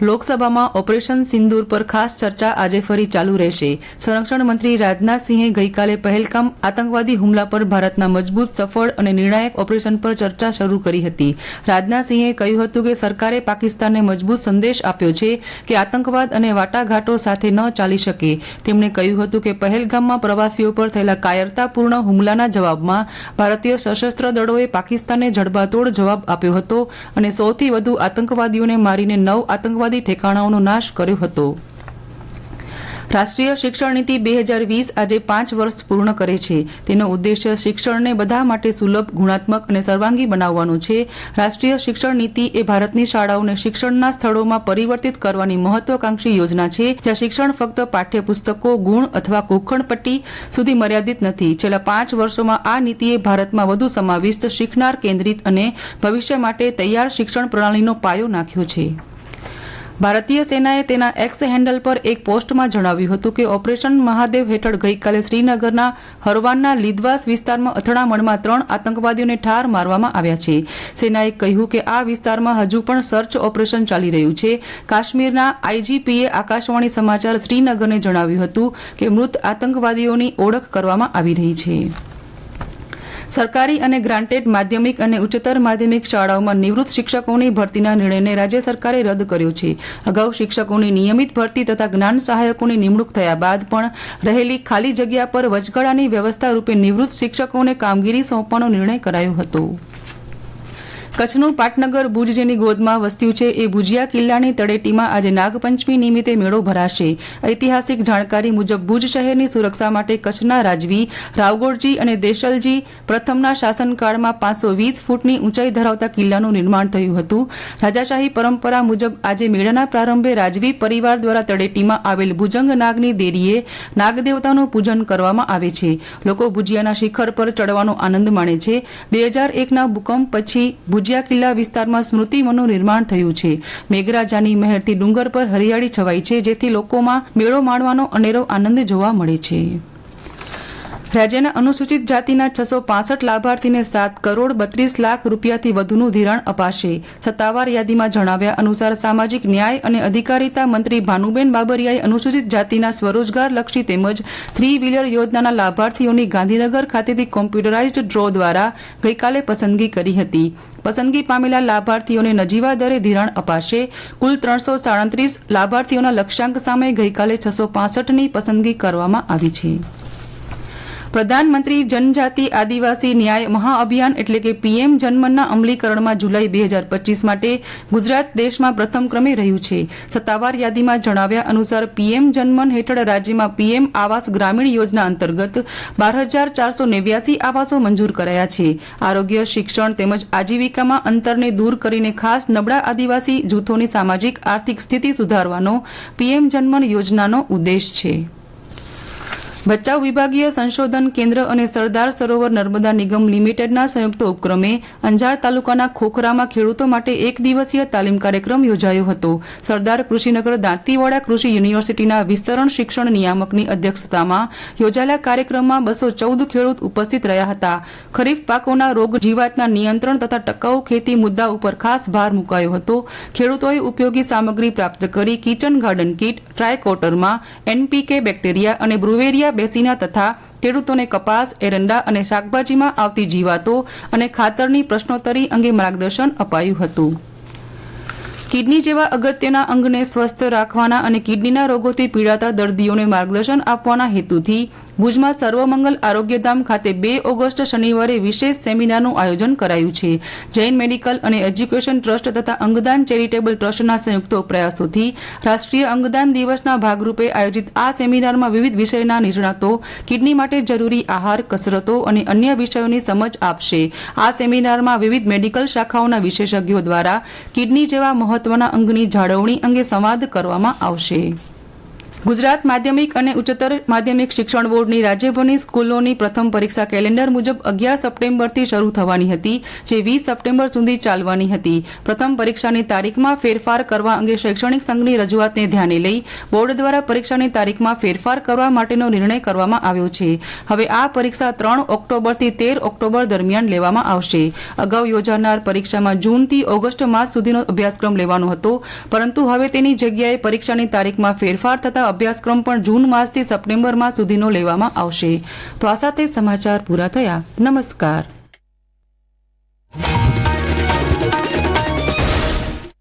લોકસભામાં ઓપરેશન સિંદૂર પર ખાસ ચર્ચા આજે ફરી ચાલુ રહેશે. સંરક્ષણ મંત્રી રાજનાથસિંહે ગઈકાલે પહેલગામ આતંકવાદી હુમલા પર ભારતના મજબૂત, સફળ અને નિર્ણાયક ઓપરેશન પર ચર્ચા શરૂ કરી હતી. રાજનાથસિંહે કહ્યું હતું કે સરકારે પાકિસ્તાનને મજબૂત સંદેશ આપ્યો છે કે આતંકવાદ અને વાટાઘાટો સાથે ન ચાલી શકે. તેમણે કહ્યું હતું કે પહેલગામમાં પ્રવાસીઓ પર થયેલા કાયરતાપૂર્ણ હુમલાના જવાબમાં ભારતીય સશસ્ત્ર દળોએ પાકિસ્તાનને જડબાતોડ જવાબ આપ્યો હતો અને સૌથી વધુ આતંકવાદીઓને મારીને નવ આતંકવાદી ઠેકાણાઓનો નાશ કર્યો હતો. રાષ્ટ્રીય શિક્ષણ નીતિ બે હજાર વીસ આજે પાંચ વર્ષ પૂર્ણ કરે છે. તેનો ઉદ્દેશ્ય શિક્ષણને બધા માટે સુલભ, ગુણાત્મક અને સર્વાંગી બનાવવાનો છે. રાષ્ટ્રીય શિક્ષણ નીતિ એ ભારતની શાળાઓને શિક્ષણના સ્થળોમાં પરિવર્તિત કરવાની મહત્વાકાંક્ષી યોજના છે, જ્યાં શિક્ષણ ફક્ત પાઠ્યપુસ્તકો, ગુણ અથવા કોખણપટ્ટી સુધી મર્યાદિત નથી. છેલ્લા પાંચ વર્ષોમાં આ નીતિએ ભારતમાં વધુ સમાવિષ્ટ, શીખનાર, કેન્દ્રિત અને ભવિષ્ય માટે તૈયાર શિક્ષણ પ્રણાલીનો પાયો નાખ્યો છે. ભારતીય સેનાએ તેના એક્સ હેન્ડલ પર એક પોસ્ટમાં જણાવ્યું હતું કે ઓપરેશન મહાદેવ હેઠળ ગઈકાલે શ્રીનગરના હરવાનના લીદવાસ વિસ્તારમાં અથડામણમાં ત્રણ આતંકવાદીઓને ઠાર મારવામાં આવ્યા છે. સેનાએ કહ્યું કે આ વિસ્તારમાં હજુ પણ સર્ચ ઓપરેશન ચાલી રહ્યું છે. કાશ્મીરના આઈજીપીએ આકાશવાણી સમાચાર શ્રીનગરને જણાવ્યું હતું કે મૃત આતંકવાદીઓની ઓળખ કરવામાં આવી રહી છે. સરકારી અને ગ્રાન્ટેડ માધ્યમિક અને ઉચ્ચતર માધ્યમિક શાળાઓમાં નિવૃત્ત શિક્ષકોની ભરતીના નિર્ણયને રાજ્ય સરકારે રદ કર્યો છે. અગાઉ શિક્ષકોની નિયમિત ભરતી તથા જ્ઞાન સહાયકોની નિમણૂક થયા બાદ પણ રહેલી ખાલી જગ્યા પર વચગાળાની વ્યવસ્થા રૂપે નિવૃત્ત શિક્ષકોને કામગીરી સોંપવાનો નિર્ણય કરાયો હતો. કચ્છનું પાટનગર ભુજ જેની ગોદમાં વસ્યું છે એ ભુજિયા કિલ્લાની તળેટીમાં આજે નાગપંચમી નિમિત્તે મેળો ભરાશે. ઐતિહાસિક જાણકારી મુજબ ભુજ શહેરની સુરક્ષા માટે કચ્છના રાજવી રાવગોડજી અને દેશલજી પ્રથમના શાસનકાળમાં પાંચસો વીસ ફૂટની ઊંચાઈ ધરાવતા કિલ્લાનું નિર્માણ થયું હતું. રાજાશાહી પરંપરા મુજબ આજે મેળાના પ્રારંભે રાજવી પરિવાર દ્વારા તળેટીમાં આવેલ ભુજંગ નાગની દેરીએ નાગદેવતાનું પૂજન કરવામાં આવે છે. લોકો ભુજિયાના શિખર પર ચડવાનો આનંદ માણે છે. બે હજાર એકના ભૂકંપ પછી ભુજિયા કિલ્લા વિસ્તારમાં સ્મૃતિ વનનું નિર્માણ થયું છે. મેઘરાજાની મહેરથી ડુંગર પર હરિયાળી છવાઈ છે, જેથી લોકોમાં મેળો માણવાનો અનેરો આનંદ જોવા મળે છે. રાજ્યના અનુસૂચિત જાતિના છસો પાસઠ લાભાર્થીને સાત કરોડ બત્રીસ લાખ રૂપિયાથી વધુનું ધિરાણ અપાશે. સત્તાવાર યાદીમાં જણાવ્યા અનુસાર સામાજિક ન્યાય અને અધિકારીતા મંત્રી ભાનુબેન બાબરિયાએ અનુસૂચિત જાતિના સ્વરોજગાર લક્ષી તેમજ થ્રી વ્હીલર યોજનાના લાભાર્થીઓની ગાંધીનગર ખાતેથી કોમ્પ્યુટરાઇઝડ ડ્રો દ્વારા ગઈકાલે પસંદગી કરી હતી. પસંદગી પામેલા લાભાર્થીઓને નજીવા દરે ધિરાણ અપાશે. કુલ ત્રણસો સાડત્રીસ લાભાર્થીઓના લક્ષ્યાંક સામે ગઈકાલે છસો પાસઠની પસંદગી કરવામાં આવી છે. પ્રધાનમંત્રી જનજાતિ આદિવાસી ન્યાય મહાઅભિયાન એટલે કે પીએમ જન્મનના અમલીકરણમાં જુલાઈ બે હજાર પચીસ માટે ગુજરાત દેશમાં પ્રથમ ક્રમે રહ્યું છે. સત્તાવાર યાદીમાં જણાવ્યા અનુસાર પીએમ જનમન હેઠળ રાજ્યમાં પીએમ આવાસ ગ્રામીણ યોજના અંતર્ગત બાર હજાર ચારસો નેવ્યાસી આવાસો મંજૂર કરાયા છે. આરોગ્ય, શિક્ષણ તેમજ આજીવિકામાં અંતરને દૂર કરીને ખાસ નબળા આદિવાસી જૂથોની સામાજિક, આર્થિક સ્થિતિ સુધારવાનો પીએમ જનમન યોજનાનો ઉદ્દેશ છે. ભચાઉ વિભાગીય સંશોધન કેન્દ્ર અને સરદાર સરોવર નર્મદા નિગમ લિમિટેડના સંયુક્ત ઉપક્રમે અંજાર તાલુકાના ખોખરામાં ખેડૂતો માટે એક દિવસીય તાલીમ કાર્યક્રમ યોજાયો હતો. સરદાર કૃષિનગર દાંતીવાડા કૃષિ યુનિવર્સિટીના વિસ્તરણ શિક્ષણ નિયામકની અધ્યક્ષતામાં યોજાયેલા કાર્યક્રમમાં બસો ચૌદ ખેડૂત ઉપસ્થિત રહ્યા હતા. ખરીફ પાકોના રોગ જીવાતના નિયંત્રણ તથા ટકાઉ ખેતી મુદ્દા ઉપર ખાસ ભાર મુકાયો હતો. ખેડૂતોએ ઉપયોગી સામગ્રી પ્રાપ્ત કરી કિચન ગાર્ડન કીટ, ટ્રાયકોટરમાં એનપીકે બેક્ટેરિયા અને બ્રુવેરિયા બેસીના તથા ખેડૂતોને કપાસ, એરંડા અને શાકભાજીમાં આવતી જીવાતો અને ખાતરની પ્રશ્નોત્તરી અંગે માર્ગદર્શન અપાયું હતું. કિડની જેવા અગત્યના અંગને સ્વસ્થ રાખવાના અને કિડનીના રોગોથી પીડાતા દર્દીઓને માર્ગદર્શન આપવાના હેતુથી ભુજમાં સર્વમંગલ આરોગ્યધામ ખાતે બે ઓગસ્ટ શનિવારે વિશેષ સેમિનારનું આયોજન કરાયું છે. જૈન મેડિકલ અને એજ્યુકેશન ટ્રસ્ટ તથા અંગદાન ચેરિટેબલ ટ્રસ્ટના સંયુક્ત પ્રયાસોથી રાષ્ટ્રીય અંગદાન દિવસના ભાગરૂપે આયોજિત આ સેમિનારમાં વિવિધ વિષયના નિષ્ણાતો, કિડની માટે જરૂરી આહાર, કસરતો અને અન્ય વિષયોની સમજ આપશે. આ સેમિનારમાં વિવિધ મેડિકલ શાખાઓના વિશેષજ્ઞો દ્વારા કિડની જેવા મહત્વના અંગની જાળવણી અંગે સંવાદ કરવામાં આવશે. ગુજરાત માધ્યમિક અને ઉચ્ચતર માધ્યમિક શિક્ષણ બોર્ડની રાજ્યભરની સ્કૂલોની પ્રથમ પરીક્ષા કેલેન્ડર મુજબ અગિયાર સપ્ટેમ્બરથી શરૂ થવાની હતી, જે વીસ સપ્ટેમ્બર સુધી ચાલવાની હતી. પ્રથમ પરીક્ષાની તારીખમાં ફેરફાર કરવા અંગે શૈક્ષણિક સંઘની રજૂઆતને ધ્યાને લઈ બોર્ડ દ્વારા પરીક્ષાની તારીખમાં ફેરફાર કરવા માટેનો નિર્ણય કરવામાં આવ્યો છે. હવે આ પરીક્ષા ત્રણ ઓક્ટોબરથી તેર ઓક્ટોબર દરમિયાન લેવામાં આવશે. અગાઉ યોજાનાર પરીક્ષામાં જૂનથી ઓગસ્ટ માસ સુધીનો અભ્યાસક્રમ લેવાનો હતો, પરંતુ હવે તેની જગ્યાએ પરીક્ષાની તારીખમાં ફેરફાર થતા અભ્યાસક્રમ પણ જૂન માસથી સપ્ટેમ્બર માસ સુધીનો લેવામાં આવશે. તો આ સાથે સમાચાર પૂરા થયા. નમસ્કાર.